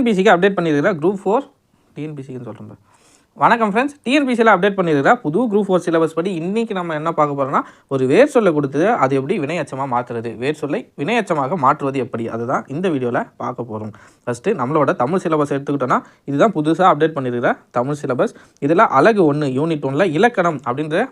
டிஎன்பிசிக்கு update பண்ணியிருக்கிற group four டிஎன்பிசிக்குன்னு சொல்கிறேன் வணக்கம் ஃப்ரெண்ட்ஸ் டிஎன்பிசியில் அப்டேட் பண்ணியிருக்கிற புது குரூப் ஃபோர் சிலபஸ் படி இன்றைக்கி நம்ம என்ன பார்க்க போகிறோம்னா ஒரு வேர் சொல்லை கொடுத்து அது எப்படி வினையச்சமாக மாற்றுறது வேர் சொல்லை வினையச்சமாக மாற்றுவது எப்படி? அதுதான் இந்த வீடியோவில் பார்க்க போகிறோம் ஃபஸ்ட்டு நம்மளோட தமிழ் சிலபஸ் எடுத்துக்கிட்டோன்னா இதுதான் புதுசாக அப்டேட் பண்ணியிருக்கிற தமிழ் சிலபஸ் இதில் அழகு ஒன்று யூனிட் ஒன்றில் இலக்கணம் அப்படின்ற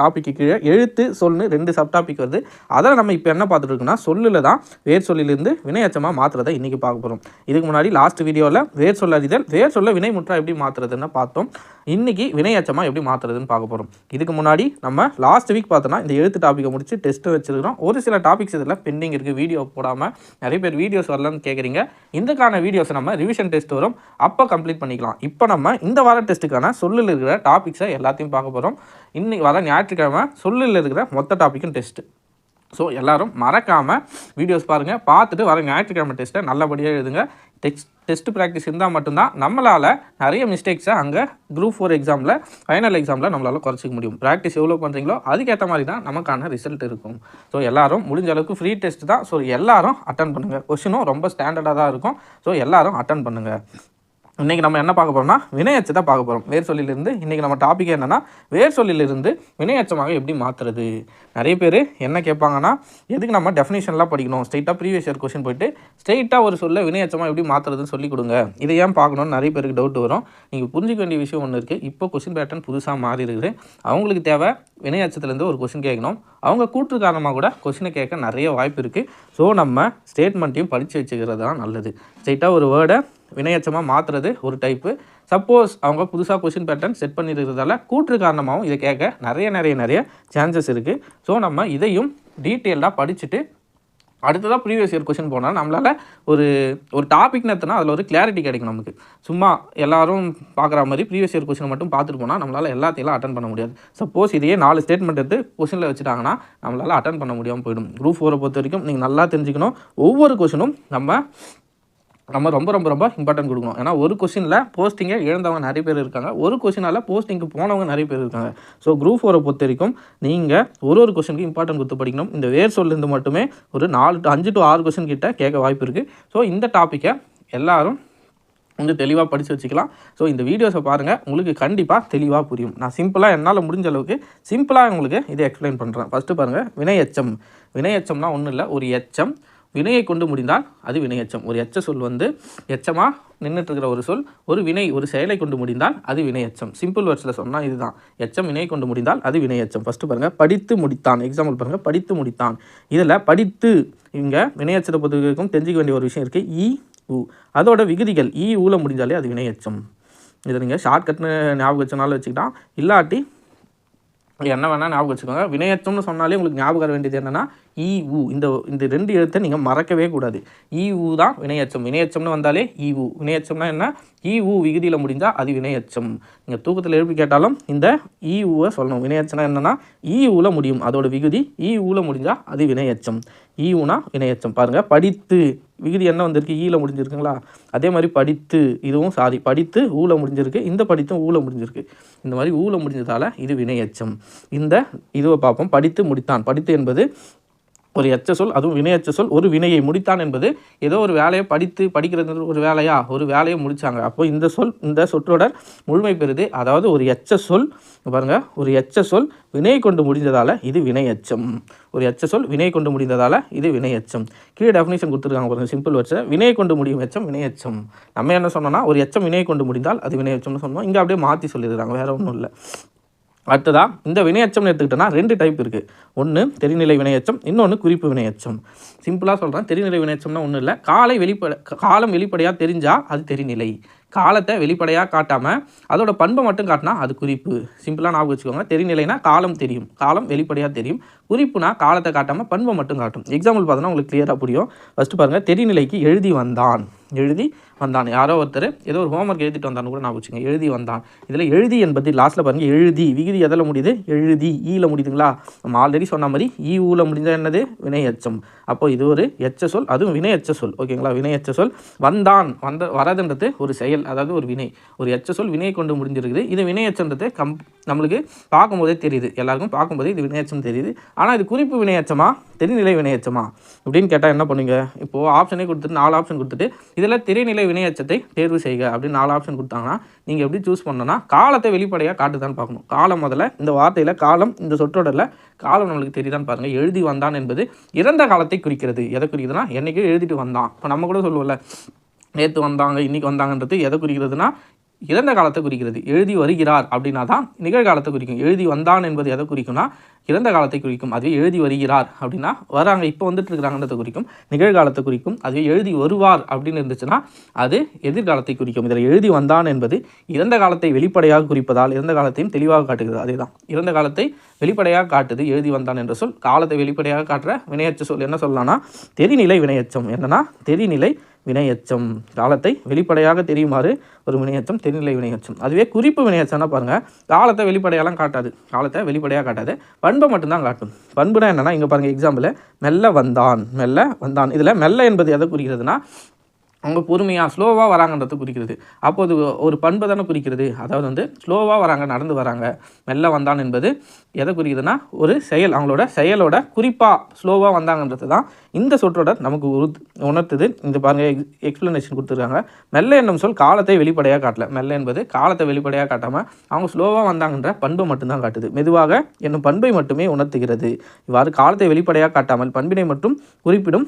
டாப்பிக்கு கீழே எழுத்து சொல்னு ரெண்டு சப் டாபிக் வருது. அதில் நம்ம இப்போ என்ன பார்த்துட்டு இருக்கோம்னா சொல்லில் தான் வேர் சொல்லிலிருந்து வினையச்சமாக மாற்றுறதை இன்றைக்கி பார்க்க போகிறோம் இதுக்கு முன்னாடி லாஸ்ட் வீடியோவில் வேர் சொல்லறிதல் வேர் சொல்ல வினை முற்றா எப்படி மாற்றுறதுன்னு பார்த்தோம். இன்றைக்கி வினையச்சமாக எப்படி மாற்றுறதுன்னு பார்க்க போகிறோம் இதுக்கு முன்னாடி நம்ம லாஸ்ட் வீக் பார்த்தோன்னா இந்த எழுத்து டாப்பிக்கை முடிச்சு டெஸ்ட்டு வச்சுருக்கிறோம். ஒரு சில டாபிக்ஸ் இதில் பெண்டிங் இருக்குது வீடியோ போடாமல் நிறைய பேர் வீடியோஸ் வரலன்னு கேட்குறீங்க இதுக்கான வீடியோஸை நம்ம ரிவிஷன் டெஸ்ட் வரும். அப்போ கம்ப்ளீட் பண்ணிக்கலாம். இப்போ நம்ம இந்த வார டெஸ்ட்டுக்கான சொல்லில் இருக்கிற டாபிக்ஸை எல்லாத்தையும் பார்க்க போகிறோம் இன்னைக்கு வர ஞாயிற்று ஞாயிற்றுக்கிழமை சொல்லில் இருக்கிற மொத்த டாப்பிக்கும் டெஸ்ட்டு ஸோ எல்லோரும் மறக்காமல் வீடியோஸ் பாருங்கள் பார்த்துட்டு வர ஞாயிற்றுக்கிழமை டெஸ்ட்டை நல்லபடியாக எழுதுங்க. டெக்ஸ்ட் டெஸ்ட் ப்ராக்டிஸ் இருந்தால் மட்டும்தான் நம்மளால் நிறைய மிஸ்டேக்ஸை அங்கே குரூப் ஃபோர் எக்ஸாமில் ஃபைனல் எக்ஸாமில் நம்மளால் குறைச்சிக்க முடியும். ப்ராக்டிஸ் எவ்வளோ பண்ணுறீங்களோ அதுக்கேற்ற மாதிரி தான் நமக்கான ரிசல்ட் இருக்கும். ஸோ எல்லாரும் முடிஞ்ச அளவுக்கு ஃப்ரீ டெஸ்ட் தான். ஸோ எல்லோரும் அட்டன் பண்ணுங்கள் கொஷினும் ரொம்ப ஸ்டாண்டர்டாக தான் இருக்கும். ஸோ எல்லோரும் அட்டன் பண்ணுங்கள் இன்றைக்கி நம்ம என்ன பார்க்க போகிறோம்னா வினையச்சை தான் பார்க்க போகிறோம் வேர் சொல்லிலிருந்து இன்றைக்கி நம்ம டாபிக் என்னென்னா வேர் சொல்லிலிருந்து வினையச்சமாக எப்படி மாற்றுறது நிறைய பேர் என்ன கேட்பாங்கன்னா எதுக்கு நம்ம டெஃபினேஷன்லாம் படிக்கணும்? ஸ்ட்ரெயிட்டாக ப்ரீவியஸ் இயர் கொஷின் போயிட்டு ஸ்ட்ரெயிட்டாக ஒரு சொல்ல வினையச்சமாக எப்படி மாற்றுறதுன்னு சொல்லி கொடுங்க. இதை ஏன் பார்க்கணும்னு நிறைய பேருக்கு டவுட் வரும். நீங்கள் புரிஞ்சிக்க வேண்டிய விஷயம் ஒன்று இருக்குது இப்போ கொஷின் பேட்டர்ன் புதுசாக மாறி இருக்குது. அவங்களுக்கு தேவை வினையச்சத்துலேருந்து ஒரு கொஷின் கேட்கணும். அவங்க கூற்று காரணமாக கூட கொஷினை கேட்க நிறைய வாய்ப்பு இருக்குது ஸோ நம்ம ஸ்டேட்மெண்ட்டையும் படித்து வச்சுக்கிறது தான் நல்லது. ஸ்ட்ரெயிட்டாக ஒரு வேர்டை வினையச்சமாக மாற்றுறது ஒரு டைப்பு சப்போஸ் அவங்க புதுசாக கொஷின் பேட்டர்ன் செட் பண்ணியிருக்கிறதால கூற்று காரணமாகவும் இதை கேட்க நிறைய நிறைய நிறைய சான்சஸ் இருக்குது ஸோ நம்ம இதையும் டீட்டெயில்டாக படிச்சுட்டு அடுத்ததாக ப்ரீவியஸ் இயர் கொஷின் போனால் நம்மளால் ஒரு ஒரு டாபிக் நடத்தினா அதில் ஒரு கிளாரிட்டி கிடைக்கும் நமக்கு. சும்மா எல்லாரும் பார்க்குற மாதிரி ப்ரீவியஸ் இயர் கொஷினை மட்டும் பார்த்துட்டு போனால் நம்மளால் எல்லாத்தையும் அட்டன் பண்ண முடியாது. சப்போஸ் இதையே நாலு ஸ்டேட்மெண்ட் எடுத்து கொஷினில் வச்சுட்டாங்கன்னா நம்மளால் அட்டன் பண்ண முடியாமல் போயிடும். குரூப் ஃபோரை பொறுத்த வரைக்கும் நீங்கள் நல்லா தெரிஞ்சுக்கணும். ஒவ்வொரு கொஷினும் நம்ம நம்ம ரொம்ப ரொம்ப ரொம்ப இம்பார்ட்டன்ட் கொடுக்கணும். ஏன்னா ஒரு கொஷினில் போஸ்டிங்கை இழந்தவங்க நிறைய பேர் இருக்காங்க. ஒரு கொஸ்டினால் போஸ்டிங்க்கு போனவங்க நிறைய பேர் இருக்காங்க. ஸோ குரூப் ஃபோரை பொறுத்த வரைக்கும் நீங்கள் ஒரு ஒரு கொஸ்டினுக்கு இம்பார்ட்டன்ட் கொடுத்து படிக்கணும். இந்த வேர் சொல்லிருந்து மட்டுமே ஒரு நாலு டு அஞ்சு டு ஆறு கொஷின் கிட்ட கேட்க வாய்ப்பு இருக்குது ஸோ இந்த டாப்பிக்கை எல்லாரும் வந்து தெளிவாக படித்து வச்சுக்கலாம். ஸோ இந்த வீடியோஸை பாருங்கள் உங்களுக்கு கண்டிப்பாக தெளிவாக புரியும். நான் சிம்பிளாக என்னால் முடிஞ்ச அளவுக்கு சிம்பிளாக உங்களுக்கு இதை எக்ஸ்பிளைன் பண்ணுறேன் ஃபஸ்ட்டு பாருங்கள் வினையச்சம். வினையச்சம்னா ஒன்றும் இல்லை. ஒரு எச்சம். வினையை கொண்டு முடிந்தால் அது வினையச்சம். ஒரு எச்ச சொல் வந்து எச்சமாக நின்றுட்டுருக்கிற ஒரு சொல் ஒரு வினை ஒரு செயலை கொண்டு முடிந்தால் அது வினையச்சம். சிம்பிள் வேர்ட்ஸில் சொன்னால் இதுதான். எச்சம் வினையை கொண்டு முடிந்தால் அது வினையச்சம். ஃபஸ்ட்டு பாருங்கள் படித்து முடித்தான். எக்ஸாம்பிள் பாருங்கள் படித்து முடித்தான். இதில் படித்து இங்கே வினையச்சத்தை பொறுத்தவரைக்கும் தெரிஞ்சிக்க வேண்டிய ஒரு விஷயம் இருக்குது இ உ. அதோட விகுதிகள் இ ஊல முடிஞ்சாலே அது வினையச்சம். இதை நீங்கள் ஷார்ட்கட்னு ஞாபகம் வச்சனால வச்சுக்கிட்டான் இல்லாட்டி என்ன வேணால் ஞாபகம் வச்சுக்கோங்க. வினையச்சம்னு சொன்னாலே உங்களுக்கு ஞாபகம் வர வேண்டியது என்னென்னா ஈ உ இந்த இந்த ரெண்டு எழுத்தை நீங்கள் மறக்கவே கூடாது. ஈ உ தான் வினையச்சம். வினையச்சம்னு வந்தாலே ஈ உ வினையச்சம்னா என்ன? ஈ உ விகுதியில் முடிஞ்சால் அது வினையச்சம். நீங்கள் தூக்கத்தில் எழுப்பி கேட்டாலும் இந்த ஈ ஊவை சொல்லணும். வினையச்சம்னா என்னென்னா ஈ ஊல முடியும். அதோட விகுதி ஈ ஊல முடிஞ்சால் அது வினையச்சம். ஈ இணையச்சம். பாருங்கள் படித்து விகுதி என்ன வந்திருக்கு? ஈல முடிஞ்சிருக்குங்களா? அதே மாதிரி படித்து இதுவும் சாரி படித்து ஊல முடிஞ்சிருக்கு. இந்த படித்தும் ஊல முடிஞ்சிருக்கு. இந்த மாதிரி ஊல முடிஞ்சதால் இது வினையச்சம். இந்த இதுவை பார்ப்போம். படித்து முடித்தான். படித்து என்பது ஒரு எச்ச சொல் அதுவும் வினையச்ச சொல் ஒரு வினையை முடித்தான் என்பது ஏதோ ஒரு வேலையை படித்து படிக்கிறது ஒரு வேலையா? ஒரு வேலையை முடித்தாங்க அப்போ இந்த சொல் இந்த சொற்றொடர் முழுமை பெறுது. அதாவது ஒரு எச்ச சொல் பாருங்கள் ஒரு எச்ச சொல் வினை கொண்டு முடிந்ததால் இது வினையச்சம் ஒரு எச்ச சொல் வினை கொண்டு முடிந்ததால் இது வினையச்சம் கீழே டெஃபினேஷன் கொடுத்துருக்காங்க பாருங்கள் சிம்பிள் வச்சு வினை கொண்டு முடியும் எச்சம் வினையச்சம் நம்ம என்ன சொன்னோம்னா ஒரு எச்சம் வினை கொண்டு முடிந்தால் அது வினையச்சம்னு சொன்னோம். இங்கே அப்படியே மாற்றி சொல்லிடுறாங்க வேறு ஒன்றும் இல்லை. அடுத்ததாக இந்த வினையச்சம்னு எடுத்துக்கிட்டோன்னா ரெண்டு டைப் இருக்குது ஒன்று தெரிநிலை வினையச்சம் இன்னொன்று குறிப்பு வினையச்சம். சிம்பிளாக சொல்கிறேன் தெரிநிலை வினைச்சம்னா ஒன்றும் இல்லை. காலை வெளிப்பட காலம் வெளிப்படையாக தெரிஞ்சால் அது தெரிநிலை. காலத்தை வெளிப்படையாக காட்டாமல் அதோட பண்பை மட்டும் காட்டினா அது குறிப்பு. சிம்பிளாக ஞாபகம் வச்சுக்கோங்க. தெரிநிலைனா காலம் தெரியும். காலம் வெளிப்படையாக தெரியும். குறிப்புனா காலத்தை காட்டாமல் பண்பை மட்டும் காட்டும். எக்ஸாம்பிள் பார்த்தோன்னா உங்களுக்கு கிளியராக புரியும். ஃபஸ்ட்டு பாருங்கள் தெரிநிலைக்கு எழுதி வந்தான். எழுதி வந்தான். யாரோ ஒருத்தர் ஏதோ ஒரு ஹோம்ஒர்க் எழுதிட்டு வந்தான்னு கூட நான் வச்சுங்க எழுதி வந்தான். இதில் எழுதி என்பது லாஸ்ட்டில் பாருங்கள் எழுதி. விகுதி எதில் முடியுது? எழுதி. E ஈல முடியுதுங்களா? நம்ம ஆல்ரெடி சொன்ன மாதிரி ஈ ஊல முடிஞ்சால் என்னது? வினையச்சம். அப்போ இது ஒரு எச்ச சொல் அதுவும் வினை எச்ச சொல். ஓகேங்களா வினை எச்ச சொல். வந்தான் வந்த வரதுன்றது ஒரு செயல் அதாவது ஒரு வினை. ஒரு எச்ச சொல் வினையை கொண்டு முடிஞ்சிருக்குது. இது வினையச்சன்றது கம் நம்மளுக்கு பார்க்கும்போதே தெரியுது. எல்லாருக்கும் பார்க்கும்போதே இது வினையச்சம் தெரியுது. ஆனால் இது குறிப்பு வினையச்சமா தெரிநிலை வினையச்சமா அப்படின்னு கேட்டால் என்ன பண்ணுவீங்க? இப்போது ஆப்ஷனே கொடுத்துட்டு நாலு ஆப்ஷன் கொடுத்துட்டு இதில் திரைநிலை வினையச்சத்தை தேர்வு செய்க அப்படின்னு நாலு ஆப்ஷன் கொடுத்தாங்கன்னா நீங்கள் எப்படி சூஸ் பண்ணோன்னா காலத்தை வெளிப்படையாக காட்டுதான்னு பார்க்கணும். காலம் முதல்ல இந்த வார்த்தையில் காலம் இந்த சொற்றொடரில் காலம் நம்மளுக்கு தெரியுதான்னு பாருங்கள் எழுதி வந்தான் என்பது இறந்த காலத்தை குறிக்கிறது. எதை குறிக்குதுன்னா என்றைக்கோ எழுதிட்டு வந்தான். இப்போ நம்ம கூட சொல்லுவோம்ல நேற்று வந்தாங்க இன்னைக்கு வந்தாங்கன்றது எதை குறிக்கிறதுனா இறந்த காலத்தை குறிக்கிறது. எழுதி வருகிறார் அப்படின்னா தான் நிகழ்காலத்தை குறிக்கும். எழுதி வந்தான் என்பது எதை குறிக்கும்னா இறந்த காலத்தை குறிக்கும். அதுவே எழுதி வருகிறார் அப்படின்னா வராங்க இப்போ வந்துட்டு இருக்கிறாங்கன்றதை குறிக்கும். நிகழ்காலத்தை குறிக்கும். அதுவே எழுதி வருவார் அப்படின்னு இருந்துச்சுன்னா அது எதிர்காலத்தை குறிக்கும். இதில் எழுதி வந்தான் என்பது இறந்த காலத்தை வெளிப்படையாக குறிப்பதால் இறந்த காலத்தையும் தெளிவாக காட்டுகிறது. அதே தான் இறந்த காலத்தை வெளிப்படையாக காட்டுது எழுதி வந்தான் என்ற சொல். காலத்தை வெளிப்படையாக காட்டுற வினையச்ச சொல் என்ன சொல்லலாம்னா தெரிநிலை வினையச்சம். என்னன்னா தெரிநிலை வினையச்சம் காலத்தை வெளிப்படையாக தெரியுமாறு ஒரு வினையச்சம் தெரிநிலை வினையச்சம். அதுவே குறிப்பு வினையச்சம்னா பாருங்கள் காலத்தை வெளிப்படையெல்லாம் காட்டாது. காலத்தை வெளிப்படையாக காட்டாது. பண்பை மட்டும்தான் காட்டும். பண்புனா என்னென்னா இங்கே பாருங்கள் எக்ஸாம்பிள் மெல்ல வந்தான் மெல்ல வந்தான். இதில் மெல்ல என்பது எதை குறிக்கிறதுனா அவங்க பொறுமையாக ஸ்லோவாக வராங்கன்றது குறிக்கிறது. அப்போது ஒரு பண்பு தானே குறிக்கிறது. அதாவது வந்து ஸ்லோவாக வராங்க நடந்து வராங்க மெல்ல வந்தான் என்பது எதை குறிக்குதுன்னா ஒரு செயல் அவங்களோட செயலோட குறிப்பாக ஸ்லோவாக வந்தாங்கன்றது தான் இந்த சொற்றோட நமக்கு உரு உணர்த்துது. இந்த பாருங்க எக்ஸ்ப்ளனேஷன் கொடுத்துருக்காங்க. மெல்ல என்னும் சொல் காலத்தை வெளிப்படையாக காட்டல. மெல்ல என்பது காலத்தை வெளிப்படையாக காட்டாமல் அவங்க ஸ்லோவாக வந்தாங்கன்ற பண்பை மட்டும்தான் காட்டுது. மெதுவாக என்னும் பண்பை மட்டுமே உணர்த்துகிறது. இவ்வாறு காலத்தை வெளிப்படையாக காட்டாமல் பண்பினை மட்டும் குறிப்பிடும்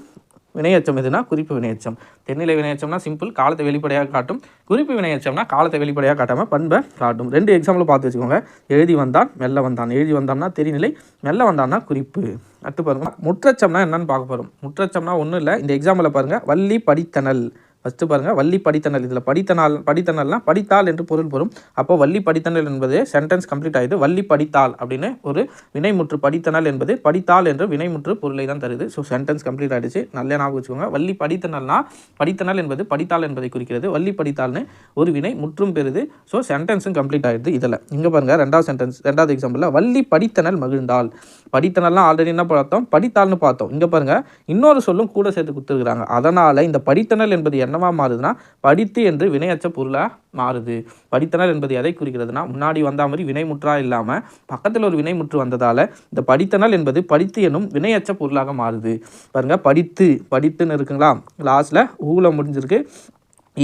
வினையச்சம் எதுனா குறிப்பு வினையச்சம். தென்னிலை வினையச்சம்னா சிம்பிள் காலத்தை வெளிப்படையாக காட்டும். குறிப்பு வினையச்சம்னா காலத்தை வெளிப்படையாக காட்டாமல் பண்பை காட்டும். ரெண்டு எக்ஸாம்பிள் பார்த்து வச்சுக்கோங்க. எழுதி வந்தான் மெல்ல வந்தான். எழுதி வந்தான்னா தெரிநிலை மெல்ல வந்தான்னா குறிப்பு. அடுத்து பாருங்க. முற்றச்சம்னா என்னன்னு பார்க்க போகிறோம் முற்றச்சம்னா ஒன்றும் இல்லை. இந்த எக்ஸாம்பிளில் பாருங்கள் வள்ளி படித்தனல் ஃபஸ்ட்டு பாருங்கள் வள்ளி படித்தனல். இதில் படித்தனால் படித்தனல்னால் படித்தால் என்று பொருள் வரும் அப்போ வள்ளி படித்தனல் என்பது சென்டென்ஸ் கம்ப்ளீட் ஆகிடுது வள்ளி படித்தால் அப்படின்னு ஒரு வினைமுற்று படித்தனல் என்பது படித்தால் என்று வினைமுற்று பொருளை தான் தருது. ஸோ சென்டென்ஸ் கம்ப்ளீட் ஆகிடுச்சு நல்ல ஞாபகம் வச்சுக்கோங்க. வள்ளி படித்தனல்னால் படித்தனல் என்பது படித்தால் என்பதை குறிக்கிறது. வள்ளி படித்தால்னு ஒரு வினை முற்றும் பெறுது. ஸோ சென்டென்ஸும் கம்ப்ளீட் ஆகிடுது இதில். இங்கே பாருங்கள் ரெண்டாவது சென்டென்ஸ் ரெண்டாவது எக்ஸாம்பிளில் வள்ளி படித்தனல் மகிழ்ந்தால். படித்தனல்லாம் ஆல்ரெடி என்ன பார்த்தோம்? படித்தாள்னு பார்த்தோம். இங்கே பாருங்கள் இன்னொரு சொல்லும் கூட சேர்த்து கொடுத்துருக்குறாங்க. அதனால் இந்த படித்தனல் என்பது என்னவா மாறுதுன்னா படித்து என்று வினையச்ச பொருளாக மாறுது. படித்தனல் என்பது எதை குறிக்கிறதுனா முன்னாடி வந்த மாதிரி வினைமுற்றா இல்லாமல் பக்கத்தில் ஒரு வினைமுற்று வந்ததால் இந்த படித்தனல் என்பது படித்து என்னும் வினையச்ச பொருளாக மாறுது. பாருங்கள் படித்து படித்துன்னு இருக்குங்களா? லாஸ்ட்டில் ஊல முடிஞ்சிருக்கு.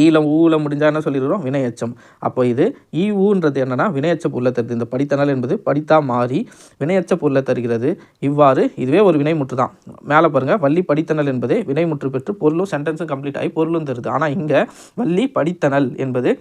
ஈழம் ஊவில் முடிஞ்சால் என்ன சொல்லிடுறோம் வினையச்சம். அப்போ இது ஈ ஊன்றது என்னென்னா வினையச்ச பொருளை தருது. இந்த படித்தனல் என்பது படித்தா மாறி வினையச்ச பொருளை தருகிறது. இவ்வாறு இதுவே ஒரு வினைமுற்று தான். மேலே பாருங்கள் வள்ளி படித்தனல் என்பது வினைமுற்று பெற்று பொருளும் சென்டென்ஸும் கம்ப்ளீட் ஆகி பொருளும் தருது. ஆனால் இங்கே வள்ளி படித்தனல் என்பது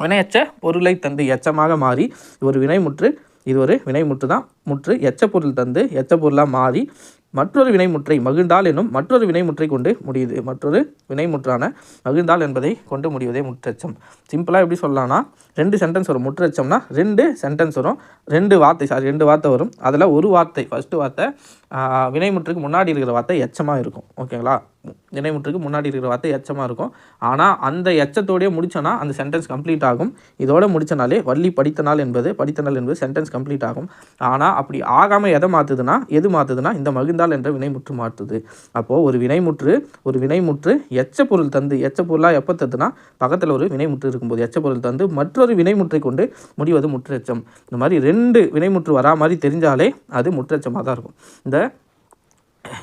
வினையச்ச பொருளை தந்து எச்சமாக மாறி ஒரு வினைமுற்று இது ஒரு வினைமுற்று தான். முற்று எச்ச பொருள் தந்து எச்ச பொருளாக மாறி மற்றொரு வினைமுற்றை மகிழ்ந்தால் என்னும் மற்றொரு வினைமுற்றை கொண்டு முடியுது. மற்றொரு வினைமுற்றான மகிழ்ந்தால் என்பதை கொண்டு முடிவதே முற்றச்சம். சிம்பிளாக எப்படி சொல்லலாம்னா ரெண்டு சென்டென்ஸ் வரும். முற்றச்சம்னா ரெண்டு சென்டென்ஸ் வரும். ரெண்டு வார்த்தை சாரி ரெண்டு வார்த்தை வரும். அதில் ஒரு வார்த்தை ஃபஸ்ட்டு வார்த்தை வினைமுற்றுக்கு முன்னாடி இருக்கிற வார்த்தை எச்சமாக இருக்கும். ஓகேங்களா? வினைமுற்றுக்கு முன்னாடி இருக்கிற வார்த்தை எச்சமாக இருக்கும். ஆனால் அந்த எச்சத்தோடயே முடிச்சோன்னா அந்த சென்டென்ஸ் கம்ப்ளீட் ஆகும். இதோட முடித்தனாலே வள்ளி படித்த நாள் என்பது படித்த நாள் என்பது சென்டென்ஸ் கம்ப்ளீட் ஆகும். ஆனால் அப்படி ஆகாமல் எதை மாற்றுதுன்னா எது மாற்றுதுன்னா இந்த மகிழ்ந்தால் என்ற வினைமுற்று மாற்றுது அப்போது ஒரு வினைமுற்று ஒரு வினைமுற்று எச்ச பொருள் தந்து எச்ச பொருளாக எப்போ தந்துன்னா பக்கத்தில் ஒரு வினைமுற்று இருக்கும்போது எச்ச பொருள் தந்து மற்றொரு வினைமுற்றை கொண்டு முடிவது முற்றெச்சம் இந்த மாதிரி ரெண்டு வினைமுற்று வரா மாதிரி தெரிஞ்சாலே அது முற்றெச்சமாக தான் இருக்கும். இந்த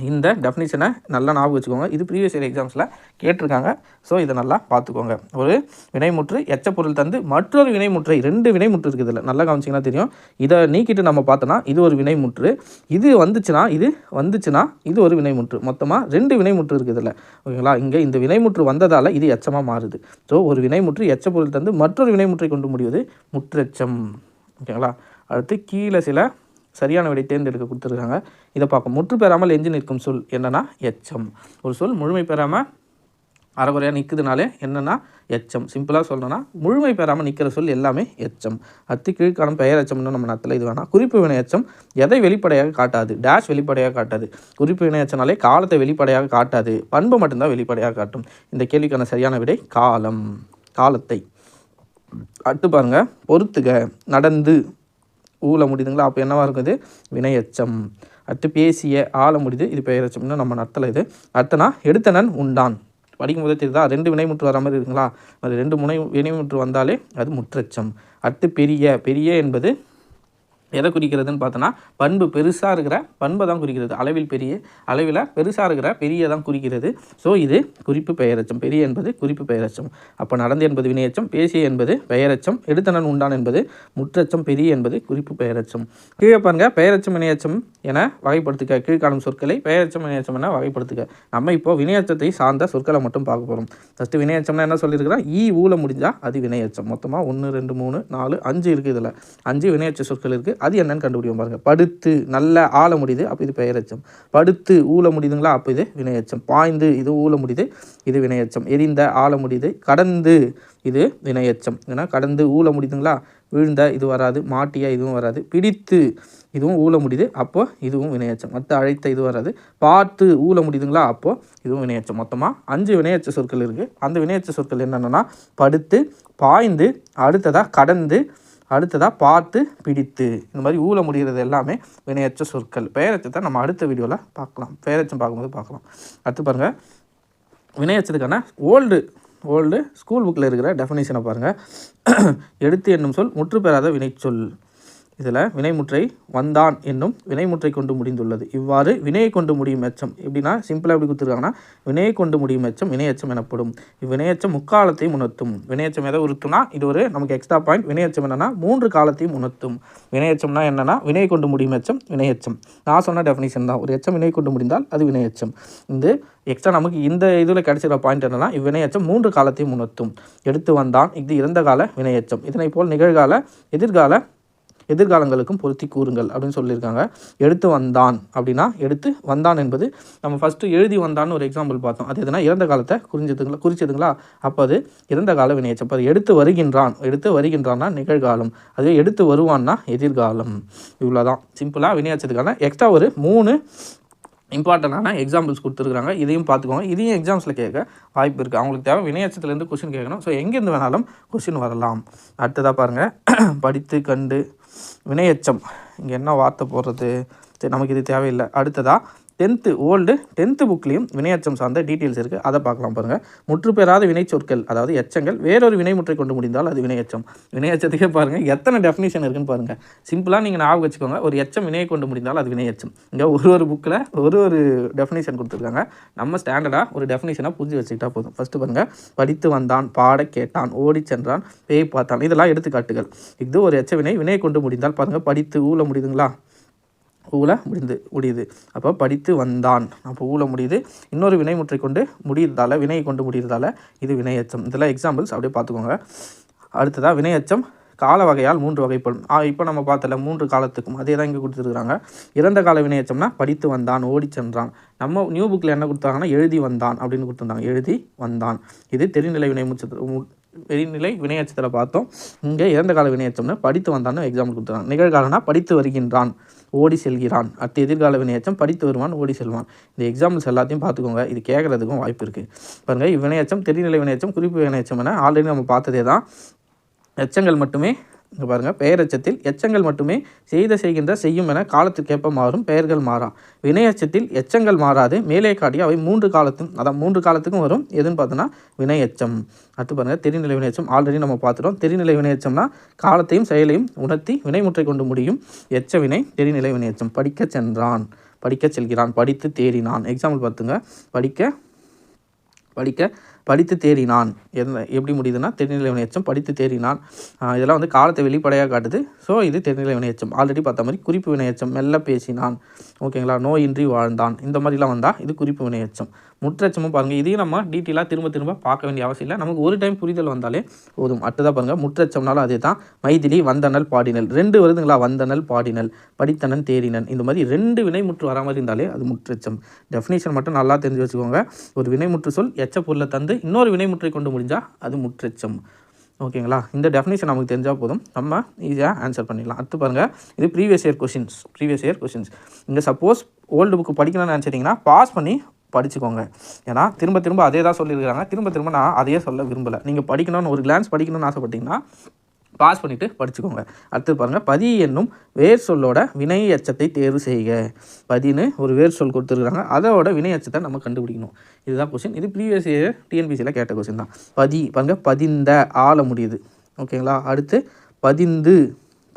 இந்த டெஃபினிஷனை நல்லா ஞாபகம் வச்சுக்கோங்க. இது ப்ரீவியஸ் இயர் எக்ஸாம்ஸில் கேட்டிருக்காங்க. ஸோ இதை நல்லா பார்த்துக்கோங்க. ஒரு வினைமுற்று எச்ச பொருள் தந்து மற்றொரு வினைமுற்றை ரெண்டு வினைமுற்று இருக்குது இதில். நல்லா கவனிச்சிங்கன்னா தெரியும். இதை நீக்கிட்டு நம்ம பார்த்தோன்னா இது ஒரு வினைமுற்று. இது வந்துச்சுன்னா இது வந்துச்சுன்னா இது ஒரு வினைமுற்று. மொத்தமாக ரெண்டு வினைமுற்று இருக்குது இதில். ஓகேங்களா? இங்கே இந்த வினைமுற்று வந்ததால் இது எச்சமாக மாறுது. ஸோ ஒரு வினைமுற்று எச்ச பொருள் தந்து மற்றொரு வினைமுற்றை கொண்டு முடிவது முற்றெச்சம். ஓகேங்களா? அடுத்து கீழே சில சரியான விடை தேர்ந்தெடுக்க கொடுத்துருக்காங்க. இதை பார்க்கும் முற்று பெறாமல் எஞ்சி நிற்கும் சொல் என்னென்னா எச்சம். ஒரு சொல் முழுமை பெறாமல் அறகுறையாக நிற்குதுனாலே என்னன்னா எச்சம். சிம்பிளாக சொல்லணும்னா முழுமை பெறாமல் நிற்கிற சொல் எல்லாமே எச்சம். அத்தி கீழ்காலம் பெயர் எச்சம்னு நம்ம நத்தில் இது வேணாம் குறிப்பு வினை எச்சம் எதை வெளிப்படையாக காட்டாது. டேஷ் வெளிப்படையாக காட்டாது. குறிப்பு வினை எச்சனாலே காலத்தை வெளிப்படையாக காட்டாது. பண்பு மட்டும்தான் வெளிப்படையாக காட்டும். இந்த கேள்விக்கான சரியான விடை காலம். காலத்தை. அடுத்து பாருங்கள் பொறுத்துக நடந்து. ஊல முடியுதுங்களா? அப்போ என்னவாக இருக்குது வினையச்சம். அடுத்து பேசிய ஆள முடியுது. இது பெயரச்சம்னு நம்ம நடத்தலை இது. அடுத்தனா எடுத்தனன் உண்டான். படிக்கும் போதே தெரியுதா ரெண்டு வினைமுற்று வர மாதிரி இருக்குங்களா அது ரெண்டு முனை வினைமுற்று வந்தாலே அது முற்றச்சம். அடுத்து பெரிய பெரிய என்பது எதை குறிக்கிறதுன்னு பார்த்தோன்னா பண்பு பெருசாக இருக்கிற பண்பை தான் குறிக்கிறது. அளவில் பெரிய அளவில் பெருசாக இருக்கிற பெரிய தான் குறிக்கிறது. ஸோ இது குறிப்பு பெயரச்சம். பெரிய என்பது குறிப்பு பெயரச்சம். அப்போ நடந்து என்பது வினையச்சம் பேசிய என்பது பெயரச்சம் எடுத்தனன் உண்டான் என்பது முற்றச்சம் பெரிய என்பது குறிப்பு பெயரச்சம். கீழே பாருங்க பெயரச்சம் வினையச்சம் என வகைப்படுத்துக. கீழ்காணும் சொற்களை பெயரச்சம் வினையச்சம் என வகைப்படுத்துக. நம்ம இப்போ வினையச்சத்தை சார்ந்த சொற்களை மட்டும் பார்க்க போகிறோம் ஃபஸ்ட்டு வினையச்சம்னா என்ன சொல்லியிருக்கிறோம் ஈ ஊழ முடிஞ்சால் அது வினையச்சம். மொத்தமாக ஒன்று ரெண்டு மூணு நாலு அஞ்சு இருக்குது இதில். அஞ்சு வினையச்ச சொற்கள் இருக்குது அது என்னன்னு கண்டுபிடிக்கும் பாருங்கள் படுத்து நல்ல ஆள முடியுது அப்போ இது பெயரச்சம். படுத்து ஊழ முடியுதுங்களா அப்போ இது வினையச்சம். பாய்ந்து இது ஊழ முடியுது இது வினையச்சம். எரிந்த ஆள முடியுது கடந்து இது வினையச்சம். ஏன்னா கடந்து ஊழ முடியுதுங்களா விழுந்த இது வராது மாட்டியா இதுவும் வராது பிடித்து இதுவும் ஊழ முடியுது அப்போ இதுவும் வினையச்சம். மற்ற அழைத்த இது வராது பார்த்து ஊழ முடியுதுங்களா அப்போ இதுவும் வினையச்சம். மொத்தமாக அஞ்சு வினையச்ச சொற்கள் இருக்குது அந்த வினையச்ச சொற்கள் என்னென்னா படுத்து பாய்ந்து அடுத்ததாக கடந்து அடுத்ததாக பார்த்து பிடித்து. இந்த மாதிரி ஊழ முடிகிறது எல்லாமே வினையற்ற சொற்கள். பெயரச்சத்தை நம்ம அடுத்த வீடியோவில் பார்க்கலாம். பெயரச்சம் பார்க்கும்போது பார்க்கலாம். அடுத்து பாருங்கள் வினையச்சதுக்கான ஓல்டு ஓல்டு ஸ்கூல் புக்கில் இருக்கிற டெஃபினேஷனை பாருங்கள் எடுத்து என்னும் சொல் முற்று பெறாத வினைச்சொல். இதில் வினைமுற்றை வந்தான் என்னும் வினைமுற்றை கொண்டு முடிந்துள்ளது. இவ்வாறு வினையை கொண்டு முடியும் எச்சம் எப்படின்னா சிம்பிளாக எப்படி கொடுத்துருக்காங்கன்னா வினையை கொண்டு முடியும் எச்சம் வினையச்சம் எனப்படும். இவ்வினையச்சம் முக்காலத்தையும் உணர்த்தும். வினையச்சம் எதை உறுத்துனா இது ஒரு நமக்கு எக்ஸ்ட்ரா பாயிண்ட் வினையச்சம் என்னன்னா மூன்று காலத்தையும் உணர்த்தும். வினையச்சம்னா என்னென்னா வினையை கொண்டு முடியும் எச்சம் வினையச்சம். நான் சொன்ன டெஃபினேஷன் தான். ஒரு எச்சம் வினையை கொண்டு முடிந்தால் அது வினையச்சம். இந்த எக்ஸ்ட்ரா நமக்கு இந்த இதில் கிடைச்சிருக்க பாயிண்ட் என்னென்னா இவ்வினையச்சம் மூன்று காலத்தையும் உணர்த்தும். எடுத்து வந்தான் இது இறந்த கால வினையச்சம். இதனை போல் நிகழ்கால எதிர்கால எதிர்காலங்களுக்கும் பொருத்தி கூறுங்கள் அப்படின்னு சொல்லியிருக்காங்க. எடுத்து வந்தான் அப்படின்னா எடுத்து வந்தான் என்பது நம்ம ஃபஸ்ட்டு எழுதி வந்தான்னு ஒரு எக்ஸாம்பிள் பார்த்தோம். அது எதுனா இறந்த காலத்தை குறிஞ்சதுங்களா குறிச்சதுங்களா? அப்போ அது இறந்த கால வினையச்சு அப்போ அது எடுத்து வருகின்றான். எடுத்து வருகின்றான்னா நிகழ்காலம். அதுவே எடுத்து வருவான்னா எதிர்காலம். இவ்வளோதான் சிம்பிளாக வினையாச்சதுக்கான எக்ஸ்ட்ரா ஒரு மூணு இம்பார்ட்டண்டான எக்ஸாம்பிள்ஸ் கொடுத்துருக்காங்க இதையும் பார்த்துக்கோங்க. இதையும் எக்ஸாம்ஸில் கேட்க வாய்ப்பு இருக்குது அவங்களுக்கு தேவை வினையச்சத்துலேருந்து கொஷின் கேட்கணும். ஸோ எங்கேருந்து வேணாலும் கொஷின் வரலாம். அடுத்ததாக பாருங்கள் படித்து கண்டு வினையச்சம். இங்கே என்ன வார்த்தை போடுறது? சரி நமக்கு இது தேவையில்லை. அடுத்ததாக டென்த்து ஓல்டு டென்த்து புக்லேயும் வினையச்சம் சார்ந்த டீட்டெயில்ஸ் இருக்குது அதை பார்க்கலாம் பாருங்கள் முற்று பெறாத வினைச்சொற்கள் அதாவது எச்சங்கள் வேறொரு வினைமுற்றை கொண்டு முடிந்தால் அது வினையச்சம். வினையச்சத்துக்கே பாருங்கள் எத்தனை டெஃபினேஷன் இருக்குன்னு பாருங்கள் சிம்பிளாக நீங்கள் ஞாபகம் வச்சுக்கோங்க ஒரு எச்சம் வினையை கொண்டு முடிந்தால் அது வினையச்சம். இங்கே ஒரு ஒரு புக்கில் ஒரு ஒரு டெஃபினேஷன் கொடுத்துருக்காங்க. நம்ம ஸ்டாண்டர்டாக ஒரு டெஃபினேஷனாக புரிஞ்சு வச்சுக்கிட்டா போதும். ஃபஸ்ட்டு பாருங்கள் படித்து வந்தான் பாட கேட்டான் ஓடி சென்றான் பேய் பார்த்தான். இதெல்லாம் எடுத்துக்காட்டுகள். இது ஒரு எச்ச வினை வினையை கொண்டு முடிந்தால் பாருங்கள் படித்து ஊழ முடியுதுங்களா? ஊழ முடிந்து முடியுது. அப்போ படித்து வந்தான். அப்போ ஊழ முடியுது. இன்னொரு வினைமுற்றை கொண்டு முடியறதால வினையை கொண்டு முடியறதால இது வினையச்சம். இதெல்லாம் எக்ஸாம்பிள்ஸ் அப்படியே பார்த்துக்கோங்க. அடுத்ததாக வினையச்சம் கால வகையால் மூன்று வகைப்படும். ஆ இப்போ நம்ம பார்த்தல மூன்று காலத்துக்கும் அதே தான் இங்கே கொடுத்துருக்குறாங்க. இறந்த கால வினையச்சம்னா படித்து வந்தான் ஓடி சென்றான். நம்ம நியூ புக்கில் என்ன கொடுத்தாங்கன்னா எழுதி வந்தான் அப்படின்னு கொடுத்துருந்தாங்க. எழுதி வந்தான். இது தெரிநிலை வினைமுச்சத்து வெளிநிலை வினையச்சத்தில் பார்த்தோம். இங்கே இறந்த கால வினையச்சம்னு படித்து வந்தான்னு எக்ஸாம்பிள் கொடுத்துருக்காங்க. நிகழ்காலனா படித்து வருகின்றான். ஓடி செல்கிறான். அடுத்து எதிர்கால வினையச்சம் படித்து வருவான் ஓடி செல்வான். இந்த எக்ஸாம்பிள்ஸ் எல்லாத்தையும் பார்த்துக்கோங்க. இது கேட்குறதுக்கும் வாய்ப்பு இருக்குது பாருங்கள் இவ்வினையச்சம் தெரிநிலை வினையச்சம் குறிப்பு வினையச்சம் என ஆல்ரெடி நம்ம பார்த்ததே தான். எச்சங்கள் மட்டுமே இங்கே பாருங்கள் பெயரெச்சத்தில் எச்சங்கள் மட்டுமே செய்த செய்கின்ற செய்யும் என காலத்துக்கேற்ப மாறும் பெயர்கள் மாறா. வினையச்சத்தில் எச்சங்கள் மாறாது மேலே காட்டி அவை மூன்று காலத்தும் அதான் மூன்று காலத்துக்கும் வரும். எதுன்னு பார்த்தோன்னா வினையச்சம். அடுத்து பாருங்கள் தெரிநிலை வினையச்சம். ஆல்ரெடி நம்ம பார்த்துட்டோம். தெரிநிலை வினையச்சம்னா காலத்தையும் செயலையும் உணர்த்தி வினைமுற்றை கொண்டு முடியும். எச்ச வினை தெரிநிலை வினையச்சம். படிக்க சென்றான் படிக்க செல்கிறான் படித்து தேறினான். எக்ஸாம்பிள் பார்த்துங்க. படிக்க படிக்க படித்து தேறினான். என்ன எப்படி முடியுதுன்னா தெரிநிலை வினையச்சம் படித்து தேறினான். இதெல்லாம் வந்து காலத்தை வெளிப்படையாக காட்டுது. ஸோ இது தெரிநிலை வினையச்சம் ஆல்ரெடி பார்த்த மாதிரி குறிப்பு வினையச்சம் மெல்ல பேசினான். ஓகேங்களா நோயின்றி வாழ்ந்தான். இந்த மாதிரிலாம் வந்தால் இது குறிப்பு வினையச்சம் முற்றச்சமும் பாருங்கள் இதையும் நம்ம டீட்டெயிலாக திரும்ப திரும்ப பார்க்க வேண்டிய அவசியம் இல்லை. நமக்கு ஒரு டைம் புரிதல் வந்தாலே போதும். அடுத்ததாக பாருங்கள் முற்றச்சம்னாலும் அதே தான் மைதிலி வந்தனல் பாடினல். ரெண்டு வருதுங்களா? வந்தனல் பாடினல் படித்தனன் தேறினன். இந்த மாதிரி ரெண்டு வினைமுற்று வரா மாதிரி இருந்தாலே அது முற்றச்சம். டெஃபினேஷன் மட்டும் நல்லா தெரிஞ்சு வச்சுக்கோங்க. ஒரு வினைமுற்று சொல் எச்ச பொருளை தந்து இன்னொரு வினைமுற்றை கொண்டு முடிஞ்சால் அது முற்றச்சம். ஓகேங்களா? இந்த டெஃபினேஷன் நமக்கு தெரிஞ்சால் போதும். நம்ம ஈஸியாக ஆன்சர் பண்ணிடலாம். அடுத்து பாருங்கள் இது previous year questions previous year questions இங்கே சப்போஸ் ஓல்டு புக்கு படிக்கணும்னு நினச்சிட்டிங்கன்னா பாஸ் பண்ணி படிச்சுக்கோங்க. ஏன்னா திரும்ப திரும்ப அதே தான் சொல்லியிருக்காங்க திரும்ப திரும்ப நான் அதையே சொல்ல விரும்பலை. நீங்கள் படிக்கணும்னு ஒரு கிளான்ஸ் படிக்கணும்னு ஆசைப்பட்டீங்கன்னா பாஸ் பண்ணிவிட்டு படிச்சுக்கோங்க. அடுத்து பாருங்கள் பதி என்னும் வேர் சொல்லோட வினை அச்சத்தை தேர்வு செய்க. பதின்னு ஒரு வேர் சொல் கொடுத்துருக்காங்க அதோட வினை அச்சத்தை நம்ம கண்டுபிடிக்கணும். இதுதான் கொஸ்டின் இது ப்ரீவியஸ் இயர் டிஎன்பிசியில் கேட்ட கொஸ்டின் தான். பதி பாருங்கள் பதிந்த ஆள முடியுது ஓகேங்களா? அடுத்து பதிந்து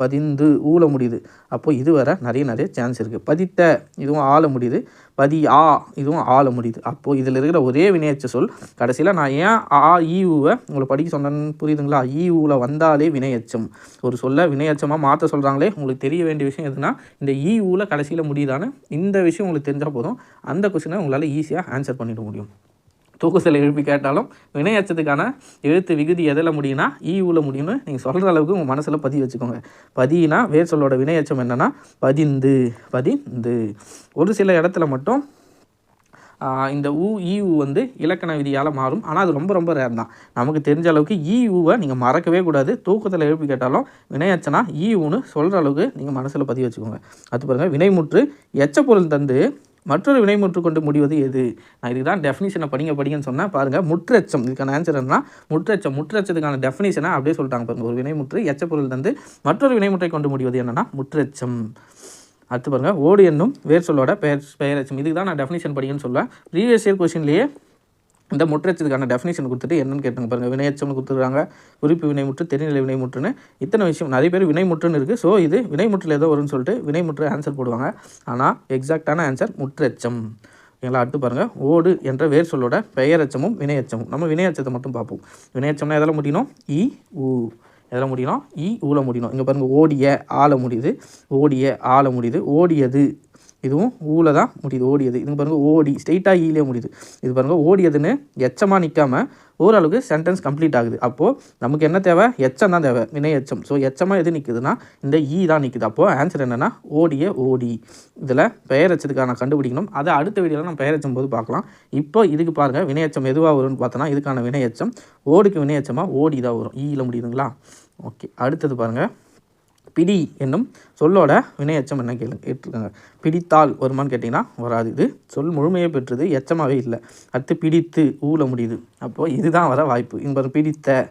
பதிந்து ஊல முடியுது. அப்போ இது வர நிறைய நிறைய சான்ஸ் இருக்குது பதித்த இதுவும் ஆள முடியுது. பதி ஆ இதுவும் ஆள முடியுது. அப்போது இதில் இருக்கிற ஒரே வினையச்ச சொல் கடைசியில் நான் ஏன் ஆ ஈவுவை உங்களை படிக்க சொன்னேன்னு புரியுதுங்களா? ஈவுவில் வந்தாலே வினையச்சம். ஒரு சொல்ல வினையச்சமாக மாற்ற சொல்கிறாங்களே உங்களுக்கு தெரிய வேண்டிய விஷயம் எதுனா இந்த ஈவுவில் கடைசியில் முடியுதான்னு இந்த விஷயம் உங்களுக்கு தெரிஞ்சால் போதும். அந்த கொஸ்டினை உங்களால் ஈஸியாக ஆன்சர் பண்ணிட முடியும். தூக்கத்தில் எழுப்பி கேட்டாலும் வினையச்சத்துக்கான எழுத்து விகுதி எதில் முடியும்னா ஈவுல முடியும்னு நீங்கள் சொல்கிற அளவுக்கு உங்கள் மனசில் பதிவு வச்சுக்கோங்க. பதினா வேர் சொல்லோட வினையச்சம் என்னென்னா பதிந்து பதிந்து. ஒரு சில இடத்துல மட்டும் இந்த ஊ ஈவு வந்து இலக்கண விதியால் மாறும். ஆனால் அது ரொம்ப ரொம்ப ரேர் தான். நமக்கு தெரிஞ்ச அளவுக்கு ஈ ஊவை நீங்கள் மறக்கவே கூடாது. தூக்கத்தில் எழுப்பி கேட்டாலும் வினையச்சனா ஈ ஊன்னு சொல்கிற அளவுக்கு நீங்கள் மனசில் பதிய வச்சுக்கோங்க. அது பாருங்கள் வினைமுற்று எச்ச பொருள் தந்து மற்றொரு வினைமுற்று கொண்டு முடிவது எது? நான் இதுக்கு தான் டெஃபினிஷனை படிங்க படிங்கன்னு சொன்னால் பாருங்கள் முற்றச்சம். இதுக்கான ஆன்சர் என்ன முற்றச்சம். முற்றெச்சத்துக்கான டெஃபினிஷனை அப்படியே சொல்லிட்டாங்க பாருங்கள் ஒரு வினைமுற்று எச்ச பொருள் தந்து மற்றொரு வினைமுற்றை கொண்டு முடிவது என்னன்னா முற்றச்சம். அடுத்து பாருங்க ஓடு என்னும் வேர் சொல்லோட பெயர் பெயரச்சம். இதுக்கு தான் நான் டெஃபினிஷன் படிங்கன்னு சொல்லுவேன் ப்ரீவியஸ் இயர் கொஸ்டின்லேயே இந்த முற்றச்சதுக்கான டெஃபினேஷன் கொடுத்துட்டு என்னன்னு கேட்டாங்க பாருங்கள் வினையச்சம்னு கொடுத்துருக்காங்க. குறிப்பு வினைமுற்று தெரிநிலை வினைமுற்றுன்னு. இத்தனை விஷயம் நிறைய பேர் வினைமுற்றுன்னு இருக்குது ஸோ இது வினைமுற்றில் ஏதோ வரும்னு சொல்லிட்டு வினைமுற்று ஆன்சர் போடுவாங்க. ஆனால் எக்ஸாக்டான ஆன்சர் முற்றச்சம். ஓகேங்களா? அடுத்து பாருங்கள் ஓடு என்ற வேர் சொல்லோட பெயரச்சமும் வினையச்சமும். நம்ம வினையச்சத்தை மட்டும் பார்ப்போம். வினையச்சம்னா எதில் முடியணும்? இ ஊ எதில் முடியணும்? இ ஊல முடியணும். இங்கே பாருங்கள் ஓடிய ஆள முடியுது. ஓடிய ஆள முடியுது. ஓடியது. இதுவும் ஊவில் தான் முடியுது ஓடியது. இது பாருங்கள் ஓடி ஸ்ட்ரெயிட்டாக ஈலே முடியுது. இது பாருங்கள் ஓடியதுன்னு எச்சமாக நிற்காமல் ஓரளவுக்கு சென்டென்ஸ் கம்ப்ளீட் ஆகுது. அப்போது நமக்கு என்ன தேவை? எச்சம் தான் தேவை வினை எச்சம். ஸோ எச்சமாக எது நிற்குதுன்னா இந்த ஈ தான் நிற்குது அப்போது ஆன்சர் என்னென்னா ஓடிய ஓடி. இதில் பெயர் எச்சத்துக்கான கண்டுபிடிக்கணும். அதை அடுத்த வீடியோவில் நம்ம பெயர் போது பார்க்கலாம். இப்போ இதுக்கு பாருங்கள் வினையச்சம் எதுவாக வரும்னு பார்த்தோன்னா இதுக்கான வினையச்சம் ஓடுக்கு வினையச்சமாக ஓடி தான் வரும். ஈயில் முடியுதுங்களா? ஓகே அடுத்தது பாருங்கள் பிடி என்னும் சொல்லோட வினையச்சம் என்ன கேளு கேட்டிருக்காங்க. பிடித்தால் வருமான்னு கேட்டிங்கன்னா வராது. இது சொல் முழுமையை பெற்றது எச்சமாகவே இல்லை. அடுத்து பிடித்து ஊழ முடியுது. அப்போது இதுதான் வர வாய்ப்பு. இங்கே பிடித்த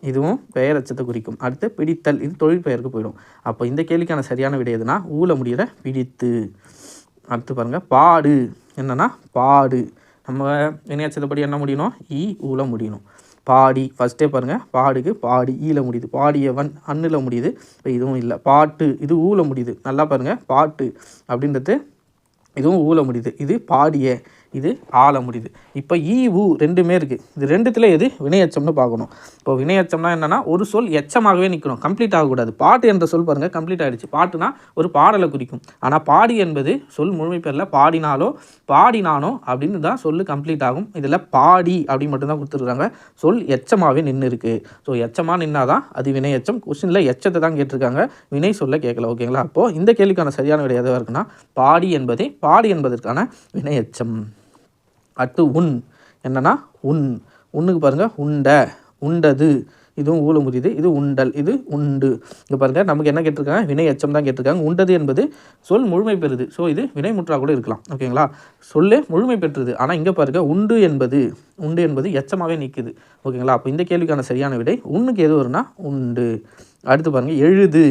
இதுவும் பெயர் அச்சத்தை குறிக்கும். அடுத்து பிடித்தல் இது தொழில் பெயருக்கு போயிடும். அப்போ இந்த கேள்விக்கான சரியான விடை எதுனா ஊழ முடிகிற பிடித்து. அடுத்து பாருங்கள் பாடு. என்னென்னா பாடு. நம்ம வினையச்சத்தை படி என்ன முடியணும்? ஈ ஊழ முடியணும். பாடி ஃபஸ்ட்டே பாருங்கள் பாடுக்கு பாடி ஈல முடியுது. பாடியவன் அண்ணில் முடியுது. இப்போ இதுவும் இல்லை. பாட்டு இது ஊல முடியுது. நல்லா பாருங்கள் பாட்டு அப்படின்றது இதுவும் ஊல முடியுது. இது பாடிய இது ஆள முடியுது. இப்போ ஈ ஊ ரெண்டுமே இருக்குது இது ரெண்டுத்தில் எது? வினையச்சம்னு பார்க்கணும். இப்போ வினையச்சம்னா என்னென்னா ஒரு சொல் எச்சமாகவே நிற்கணும். கம்ப்ளீட் ஆகக்கூடாது. பாட்டு என்ற சொல் பாருங்கள் கம்ப்ளீட் ஆகிடுச்சு பாட்டுனா ஒரு பாடலை குறிக்கும். ஆனால் பாடி என்பது சொல் முழுமை பேரில் பாடினாலோ பாடினானோ அப்படின்னு தான் சொல் கம்ப்ளீட் ஆகும். இதில் பாடி அப்படின்னு மட்டும்தான் கொடுத்துருக்காங்க. சொல் எச்சமாகவே நின்று இருக்குது ஸோ எச்சமாக நின்னாதான் அது வினையச்சம். கொஸ்டினில் எச்சத்தை தான் கேட்டிருக்காங்க. வினை சொல்ல கேட்கல. ஓகேங்களா அப்போது இந்த கேள்விக்கான சரியான விடை எதுவாக இருக்குன்னா பாடி என்பதே பாடி என்பதற்கான வினையச்சம். அடுத்து உன். என்னன்னா உன். உன்னுக்கு பாருங்கள் உண்ட உண்டது. இதுவும் ஊழ முடியுது இது உண்டல் இது உண்டு. இங்கே பாருங்கள் நமக்கு என்ன கேட்டிருக்காங்க? வினை எச்சம் தான் கேட்டிருக்காங்க. உண்டது என்பது சொல் முழுமை பெறுது. ஸோ இது வினை முற்றாக கூட இருக்கலாம். ஓகேங்களா சொல்லே முழுமை பெற்றது. ஆனால் இங்கே பாருங்க உண்டு என்பது உண்டு என்பது எச்சமாகவே நிற்குது ஓகேங்களா அப்போ இந்த கேள்விக்கான சரியான விடை உண்ணுக்கு எது வரும்னா உண்டு. அடுத்து பாருங்கள் எழுது.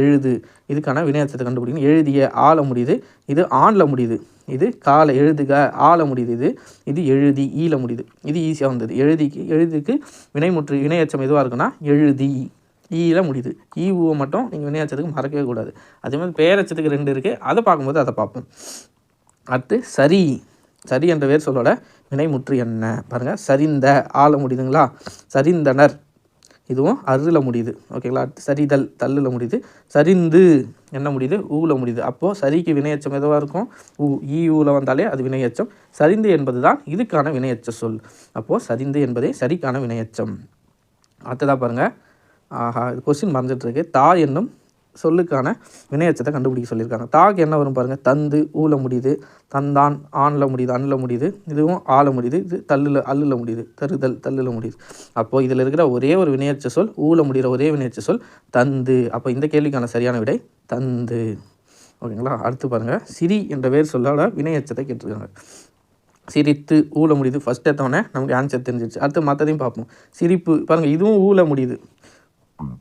எழுது. இதுக்கான வினையச்சத்தை கண்டுபிடிக்கணும். எழுதிய ஆள முடியுது. இது ஆணில் முடியுது. இது காலை எழுதுக ஆள முடியுது இது. இது எழுதி ஈல முடியுது. இது ஈஸியாக வந்தது. எழுதிக்கு எழுதுக்கு வினைமுற்று வினையச்சம் எதுவாக இருக்குன்னா எழுதி ஈல முடியுது. ஈ ஊவை மட்டும் நீங்கள் வினையச்சத்துக்கு மறக்கவே கூடாது. அதே மாதிரி பேரச்சத்துக்கு ரெண்டு இருக்குது அதை பார்க்கும்போது அதை பார்ப்போம். அடுத்து சரி. சரி என்ற வேர் சொல்லோட வினைமுற்று என்ன? பாருங்கள் சரிந்த ஆள முடியுதுங்களா? சரிந்தனர். இதுவும் அருள முடியுது. ஓகேங்களா அடுத்து சரிதல் தள்ளில் முடியுது. சரிந்து என்ன முடியுது? ஊவில் முடியுது. அப்போது சரிக்கு வினையச்சம் எதுவாக இருக்கும்? ஊ ஈ ஊவில் வந்தாலே அது வினையச்சம். சரிந்து என்பது தான் இதுக்கான வினையச்ச சொல். அப்போது சரிந்து என்பதே சரிக்கான வினையச்சம். அடுத்ததாக பாருங்கள் ஆஹா இது கொஸ்டின் மறந்துட்டுருக்கு தா என்னும் சொல்லுக்கான வினையச்சத்தை கண்டுபிடிக்க சொல்லியிருக்காங்க. தாக்கு என்ன வரும் பாருங்கள் தந்து ஊல முடியுது. தந்தான் ஆணில் முடியுது அண்ணில் முடியுது. இதுவும் ஆள முடியுது. இது தள்ளில் அல்லில் முடியுது. தருதல் தள்ளில் முடியுது. அப்போது இதில் இருக்கிற ஒரே ஒரு வினையச்ச சொல் ஊல முடிகிற ஒரே வினையச்ச சொல் தந்து. அப்போ இந்த கேள்விக்கான சரியான விடை தந்து. ஓகேங்களா? அடுத்து பாருங்கள் சிரி என்ற வேர் சொல்லோட வினையச்சத்தை கேட்டிருக்காங்க. சிரித்து ஊல முடியுது. ஃபஸ்ட் எடுத்தோடனே நமக்கு ஆன்சர் தெரிஞ்சிருச்சு. அடுத்து மற்றதையும் பார்ப்போம். சிரிப்பு பாருங்கள் இதுவும் ஊல முடியுது.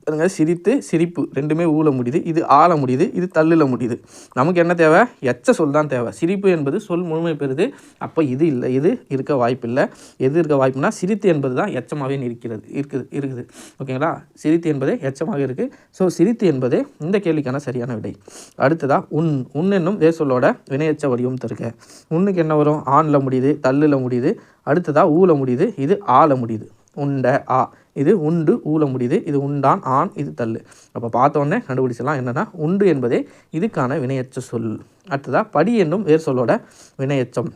பாருங்க சிரித்து சிரிப்பு ரெண்டுமே ஊல முடியுது இது ஆள முடியுது இது தள்ளில முடியுது. நமக்கு என்ன தேவை? எச்ச சொல் தான் தேவை. சிரிப்பு என்பது சொல் முழுமை பெறுது. அப்போ இது இல்லை இது இருக்க வாய்ப்பில்லை எது இருக்க வாய்ப்புனா சிரித்து என்பது தான் எச்சமாகவே இருக்கிறது இருக்குது இருக்குது. ஓகேங்களா சிரித்து என்பதே எச்சமாக இருக்குது ஸோ சிரித்து என்பது இந்த கேள்விக்கான சரியான விடை. அடுத்ததாக உன் உன் என்னும் வேர் சொல்லோட வினையச்ச வடிவம் தருக. உன்னுக்கு என்ன வரும்? ஆணில் முடியுது தள்ளில் முடியுது. அடுத்ததாக ஊல முடியுது இது ஆள முடியுது. உண்ட ஆ. இது உண்டு ஊல முடியுது. இது உண்டான் ஆண் இது தள்ளு. அப்போ பார்த்த உடனே கண்டுபிடிச்சலாம் என்னென்னா உண்டு என்பதே இதுக்கான வினையச்ச சொல். அடுத்ததாக படி என்னும் வேர் சொல்லோட வினையச்சம்.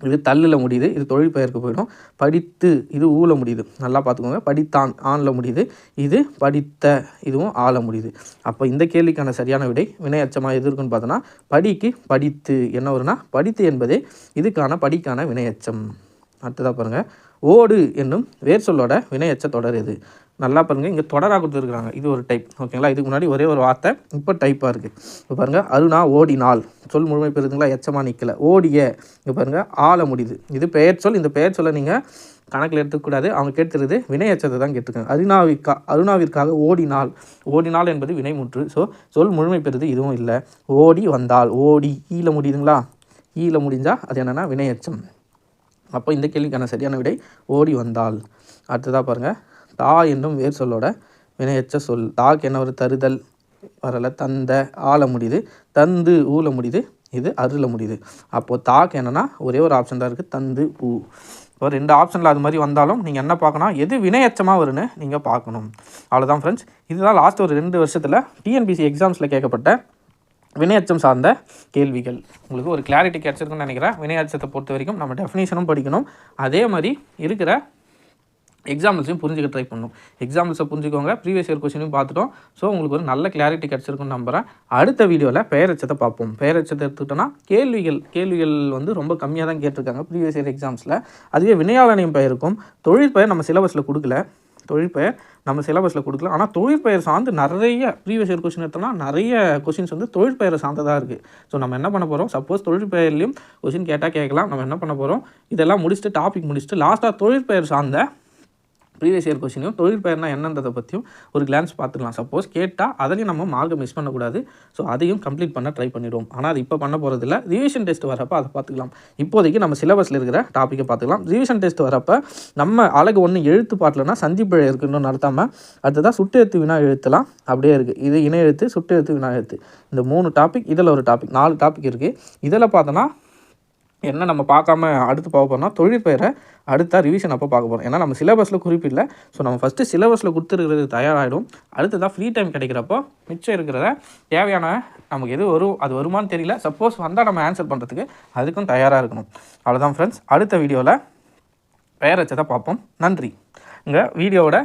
இது தள்ளில் முடியுது இது தொழில் பெயருக்கு போயிடும். படித்து இது ஊல முடியுது. நல்லா பார்த்துக்கோங்க. படித்தான் ஆணில் முடியுது. இது படித்த இதுவும் ஆள முடியுது. அப்போ இந்த கேள்விக்கான சரியான விடை வினையச்சமாக எது இருக்குன்னு பார்த்தோன்னா படிக்கு படித்து. என்ன வரும்னா படித்து என்பதே இதுக்கான படிக்கான வினையச்சம். அடுத்ததாக பாருங்கள் ஓடு என்னும் வேர் சொல்லோட வினையச்ச தொடர் இது. நல்லா பாருங்கள் இங்கே தொடராக கொடுத்துருக்குறாங்க. இது ஒரு டைப் ஓகேங்களா இதுக்கு முன்னாடி ஒரே ஒரு வார்த்தை இப்போ டைப்பாக இருக்குது இப்போ பாருங்கள் அருணா ஓடினால். சொல் முழுமை பெறுதுங்களா? எச்சமாக நிற்கல ஓடிய. இங்கே பாருங்கள் ஆள முடியுது. இது பெயர் சொல் இந்த பெயர் சொல்ல நீங்கள் கணக்கில் எடுத்துக்கூடாது அவங்க கேட்டுருது வினையச்சத்தை தான் கேட்டிருக்காங்க. அருணாவிற்கா அருணாவிற்காக ஓடினால். ஓடினால் என்பது வினைமுற்று. ஸோ சொல் முழுமை பெறுது இதுவும் இல்லை. ஓடி வந்தால். ஓடி ஈழ முடியுதுங்களா? ஈழ முடிஞ்சால் அது என்னென்னா வினையச்சம். அப்போ இந்த கேள்விக்கான சரியான விடை ஓடி வந்தால். அடுத்ததாக பாருங்கள் தா என்னும் வேர் சொல்லோட வினையச்ச சொல். தாக்கு என்ன ஒரு தருதல்? வரல தந்த ஆள முடியுது தந்து ஊல முடியுது இது அருள முடியுது அப்போது தாக்கு என்னென்னா ஒரே ஒரு ஆப்ஷன் தான் இருக்குது தந்து ஊ. இப்போ ரெண்டு ஆப்ஷனில் அது மாதிரி வந்தாலும் நீங்கள் என்ன பார்க்கணும்? எது வினையச்சமாக வரும்னு நீங்கள் பார்க்கணும். அவ்வளோதான் ஃப்ரெண்ட்ஸ் இதுதான் லாஸ்ட் ஒரு ரெண்டு வருஷத்தில் டிஎன்பிசி எக்ஸாம்ஸில் கேட்கப்பட்ட வினையச்சம் சார்ந்த கேள்விகள். உங்களுக்கு ஒரு கிளாரிட்டி கிடச்சிருக்குன்னு நினைக்கிறேன். வினையச்சத்தை பொறுத்த வரைக்கும் நம்ம டெஃபினேஷனும் படிக்கணும். அதே மாதிரி இருக்கிற எக்ஸாம்பிள்ஸையும் புரிஞ்சுக்க ட்ரை பண்ணணும் எக்ஸாம்பிள்ஸை புரிஞ்சுக்கோங்க. ப்ரீவியஸ் இயர் கொஸ்டினையும் பார்த்துட்டோம். ஸோ உங்களுக்கு ஒரு நல்ல கிளாரிட்டி கிடச்சிருக்குன்னு நம்புகிறேன் அடுத்த வீடியோவில் பெயரச்சத்தை பார்ப்போம். பெயரச்சத்தை எடுத்துக்கிட்டோன்னா கேள்விகள் கேள்விகள் வந்து ரொம்ப கம்மியாக தான் கேட்டிருக்காங்க ப்ரீவியஸ் இயர் எக்ஸாம்ஸில் அதுவே வினையாளனையும் பெயருக்கும் தொழில் பெயர் நம்ம சிலபஸில் கொடுக்கல. தொழிற்பெயர் நம்ம சிலபஸில் கொடுக்கலாம். ஆனால் தொழிற்பெயர் சார்ந்து நிறைய ப்ரீவியஸ் இயர் கொஸ்டின் எடுத்தோம்னா நிறைய கொஸ்டின்ஸ் வந்து தொழிற்பெயரை சார்ந்ததாக இருக்குது ஸோ நம்ம என்ன பண்ண போகிறோம் சப்போஸ் தொழிற்பெயர்லையும் கொஸ்டின் கேட்டால் கேட்கலாம். நம்ம என்ன பண்ண போகிறோம் இதெல்லாம் முடிச்சுட்டு டாபிக் முடிச்சுட்டு லாஸ்ட்டாக தொழிற்பெயர் சார்ந்த ப்ரீவியஸ் இயர் கொஸ்டினையும் தொழில் பெயர்னா என்னன்றதை பற்றியும் ஒரு கிளான்ஸ் பார்த்துக்கலாம். சப்போஸ் கேட்டால் அதையும் நம்ம மார்க்கை மிஸ் பண்ணக்கூடாது. ஸோ அதையும் கம்ப்ளீட் பண்ண ட்ரை பண்ணிடுவோம். ஆனால் அது இப்போ பண்ண போகிறதில்ல ரிவிஷன் டெஸ்ட் வரப்போ அதை பார்த்துக்கலாம். இப்போதைக்கு நம்ம சிலபஸில் இருக்கிற டாப்பிக்கை பார்த்துக்கலாம். ரிவிஷன் டெஸ்ட் வரப்போ நம்ம அழகு ஒன்று எழுத்து பாட்டலன்னா சந்திப்பிழை இருக்குன்னு நடத்தாமல் அடுத்ததான் சுட்டு எழுத்து வினா எழுத்துலாம் அப்படியே இருக்குது இது இணையெழுத்து சுட்டு எழுத்து வினா எழுத்து. இந்த மூணு டாபிக் இதில் ஒரு டாபிக் நாலு டாபிக் இருக்குது இதில் பார்த்தோன்னா என்ன நம்ம பார்க்காம அடுத்து பார்க்க போகிறோம்னா தொழில் பெயரை அடுத்த ரிவிஷன் அப்போ பார்க்க போகிறோம் ஏன்னா நம்ம சிலபஸில் குறிப்பிடல. ஸோ நம்ம ஃபஸ்ட்டு சிலபஸில் கொடுத்துருக்கிறது தயாராகிடும் அடுத்ததாக ஃப்ரீ டைம் கிடைக்கிறப்போ மிச்சம் இருக்கிறத தேவையான நமக்கு எது வரும் அது வருமானு தெரியல. சப்போஸ் வந்தால் நம்ம ஆன்சர் பண்ணுறதுக்கு அதுக்கும் தயாராக இருக்கணும். அவ்வளோதான் ஃப்ரெண்ட்ஸ் அடுத்த வீடியோவில் பெயர் வச்சதை பார்ப்போம். நன்றி. இங்கே வீடியோவோட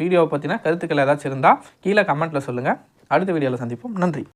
வீடியோவை பற்றின கருத்துக்கள் ஏதாச்சும் இருந்தால் கீழே கமெண்ட்டில் சொல்லுங்கள் அடுத்த வீடியோவில் சந்திப்போம். நன்றி.